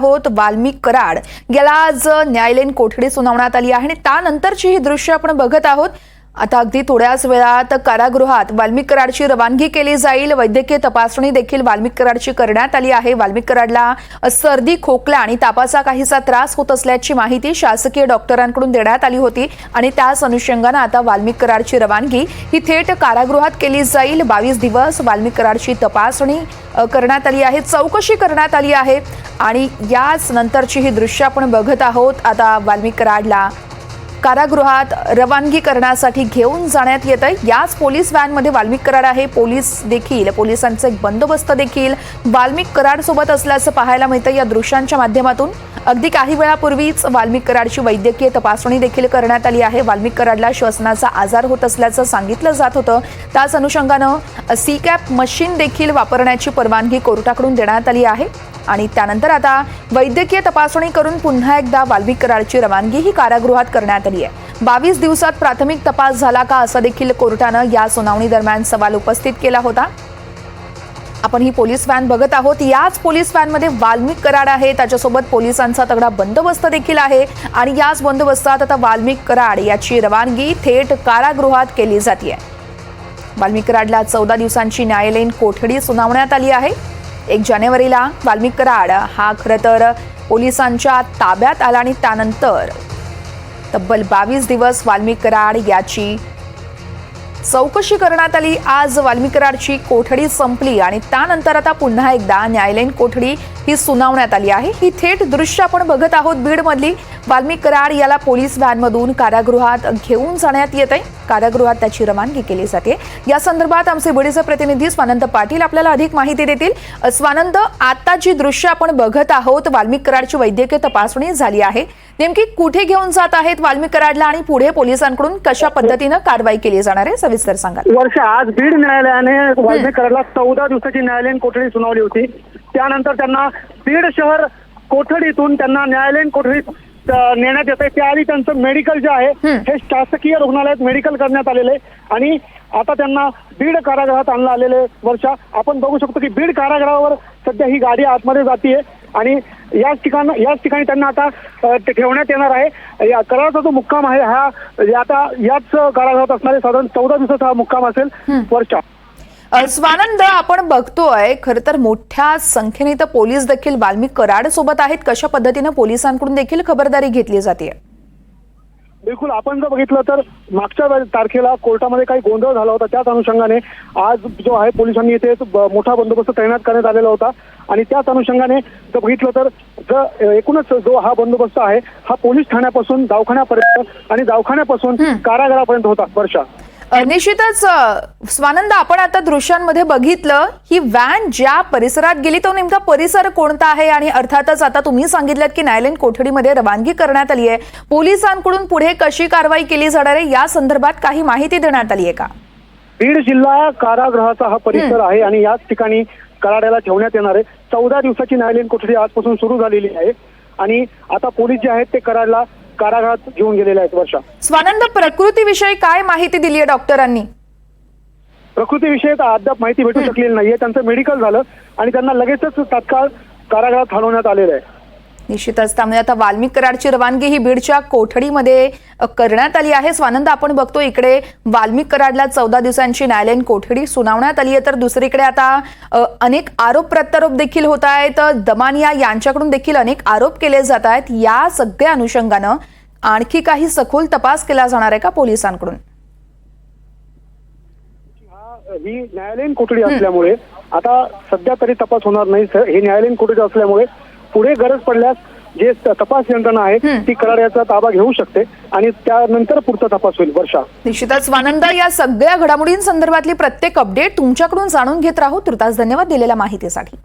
आहोत वाल्मिक कराड. याला आज न्यायालयीन कोठडी सुनावण्यात आली आहे आणि त्यानंतरची ही दृश्य आपण बघत आहोत. आता अगदी थोड्याच वेळात कारागृहात वाल्मिक कराडची रवानगी केली जाईल. वैद्यकीय तपासणी देखील वाल्मिक कराडची करण्यात आली आहे. वाल्मिक कराडला सर्दी खोकला आणि तापाचा काहीसा त्रास होत असल्याची माहिती शासकीय डॉक्टरांकडून देण्यात आली होती आणि त्याच अनुषंगानं आता वाल्मिक कराडची रवानगी ही थेट कारागृहात केली जाईल. बावीस दिवस वाल्मिक कराडची तपासणी करण्यात आली आहे. चौकशी करण्यात आली आहे आणि याच नंतरची ही दृश्य आपण बघत आहोत. आता वाल्मिक कराडला कारागृहात रवानगी करण्यासाठी घेऊन जाण्यात येत आहे. याच पोलीस व्हॅनमध्ये वाल्मिक कराड आहे. पोलीस देखील पोलिसांचा एक बंदोबस्त देखील वाल्मिक कराड सोबत असल्याचं पाहायला मिळतं या दृश्यांच्या माध्यमातून अगदी काही वेळापूर्वीच वाल्मिक कराडची वैद्यकीय तपासणी देखील करण्यात आली आहे. वाल्मिक कराडला श्वसनाचा आजार होत असल्याचं सांगितलं जात होतं. त्याच अनुषंगानं सी कॅप मशीन देखील वापरण्याची परवानगी कोर्टाकडून देण्यात आली आहे. आणि त्यानंतर आता वैद्यकीय तपासणी करून पुन्हा एकदा वाल्मिक कराडची रवानगी ही कारागृहात करण्यात आली आहे. बावीस दिवसात प्राथमिक तपास झाला का असं देखील कोर्टानं या सुनावणी दरम्यान सवाल उपस्थित केला होता. आपण ही पोलीस व्हॅन बघत आहोत. याच पोलीस व्हॅनमध्ये वाल्मिक कराड आहे. त्याच्यासोबत पोलिसांचा तगडा बंदोबस्त देखील आहे आणि याच बंदोबस्तात आता वाल्मिक कराड याची रवानगी थेट कारागृहात केली जाते. वाल्मिक कराडला चौदा दिवसांची न्यायालयीन कोठडी सुनावण्यात आली आहे. एक जानेवारीला वाल्मिक कराड हा खरं तर पोलिसांच्या ताब्यात आला आणि त्यानंतर तब्बल बावीस दिवस वाल्मिक कराड याची चौकशी करण्यात आली. आज वाल्मिकरारची कोठडी संपली आणि त्यानंतर आता पुन्हा एकदा न्यायालयीन कोठडी ही सुनावण्यात आली आहे. ही थेट दृश्य आपण बघत आहोत बीडमधली. वाल्मिक कराड याला पोलीस व्हॅनमधून कारागृहात घेऊन जाण्यात येत आहे. कारागृहात त्याची रवानगी केली जाते. या संदर्भात आमचे बीडचे प्रतिनिधी स्वानंद पाटील आपल्याला अधिक माहिती देतील. स्वानंद आता जी दृश्य आपण बघत आहोत. वाल्मिक कराडची वैद्यकीय तपासणी झाली आहे. नेमकी कुठे घेऊन जात आहेत वाल्मिक कराडला आणि पुढे पोलिसांकडून कशा पद्धतीनं कारवाई केली जाणार आहे? सविस्तर सांगा. वर्ष आज बीड न्यायालयाने वाल्मिक कराडला चौदा दिवसाची न्यायालयीन कोठडी सुनावली होती. त्यानंतर त्यांना बीड शहर कोठडीतून त्यांना न्यायालयीन कोठडीत नेण्यात येते. त्याआधी त्यांचं मेडिकल जे आहे हे शासकीय रुग्णालयात मेडिकल करण्यात आलेले आणि आता त्यांना बीड कारागृहात आणलं आलेले वर्ष आपण बघू शकतो की बीड कारागृहावर सध्या ही गाडी आतमध्ये जातीये. आणि याच ठिकाण याच ठिकाणी त्यांना आता ठेवण्यात येणार आहे. या कराराचा जो मुक्काम आहे हा आता याच कारागृहात असणारे साधारण चौदा दिवसाचा हा मुक्काम असेल वर्षा स्वानंद आपण बघतोय खरं तर मोठ्या संख्येने तर पोलीस देखील वाल्मिक कराड सोबत आहेत. कशा पद्धतीनं पोलिसांकडून देखील खबरदारी घेतली जाते बिलकुल आपण जर बघितलं तर मागच्या तारखेला कोर्टामध्ये काही गोंधळ झाला होता त्याच अनुषंगाने आज जो आहे पोलिसांनी इथे मोठा बंदोबस्त तैनात करण्यात आलेला होता. आणि त्याच अनुषंगाने जर बघितलं तर जर एकूणच जो हा बंदोबस्त आहे हा पोलीस ठाण्यापासून दवाखान्यापर्यंत आणि दवाखान्यापासून कारागृहापर्यंत होता वर्षा. निश्चितच स्वानंद आपण आता दृश्यांमध्ये बघितलं ही व्हॅन ज्या परिसरात गेली तो नेमका परिसर कोणता आहे? आणि अर्थातच आता तुम्ही सांगितलं की न्यायालयीन कोठडीमध्ये रवानगी करण्यात आली आहे पोलिसांकडून पुढे कशी कारवाई केली जाणार आहे? या संदर्भात काही माहिती देण्यात आली आहे का? बीड जिल्हा कारागृहाचा हा परिसर आहे आणि याच ठिकाणी कराड्याला ठेवण्यात येणार आहे. चौदा दिवसाची न्यायालयीन कोठडी आजपासून सुरू झालेली आहे. आणि आता पोलीस जे आहेत ते कराडला कारागृहात घेऊन गेलेले आहेत वर्षा. स्वानंद प्रकृतीविषयी काय माहिती दिली आहे डॉक्टरांनी? प्रकृतीविषयी तर अद्याप माहिती भेटू शकलेली नाहीये. त्यांचं मेडिकल झालं आणि त्यांना लगेचच तात्काळ कारागृहात हलवण्यात आलेलं आहे. निश्चितच त्यामुळे आता वाल्मिक कराडची रवानगी ही बीडच्या कोठडीमध्ये करण्यात आली आहे. स्वानंद आपण बघतो इकडे वाल्मिक कराडला चौदा दिवसांची न्यायालयीन कोठडी सुनावण्यात आली आहे. तर दुसरीकडे आता अनेक आरोप प्रत्यारोप देखील होत आहेत. दमानिया यांच्याकडून देखील अनेक आरोप केले जात आहेत. या सगळ्या अनुषंगानं आणखी काही सखोल तपास केला जाणार आहे का पोलिसांकडून? ही न्यायालयीन कोठडी असल्यामुळे आता सध्या तरी तपास होणार नाही ही न्यायालयीन कोठडी असल्यामुळे पुढे गरज पडल्यास जे तपास यंत्रणा आहे ती कराड्याचा ताबा घेऊ शकते आणि त्यानंतर पुढचा तपास होईल वर्षा. निश्चितच. स्वानंद या सगळ्या घडामोडींसंदर्भातली प्रत्येक अपडेट तुमच्याकडून जाणून घेत राहू. तुर्तास धन्यवाद दिलेल्या माहितीसाठी.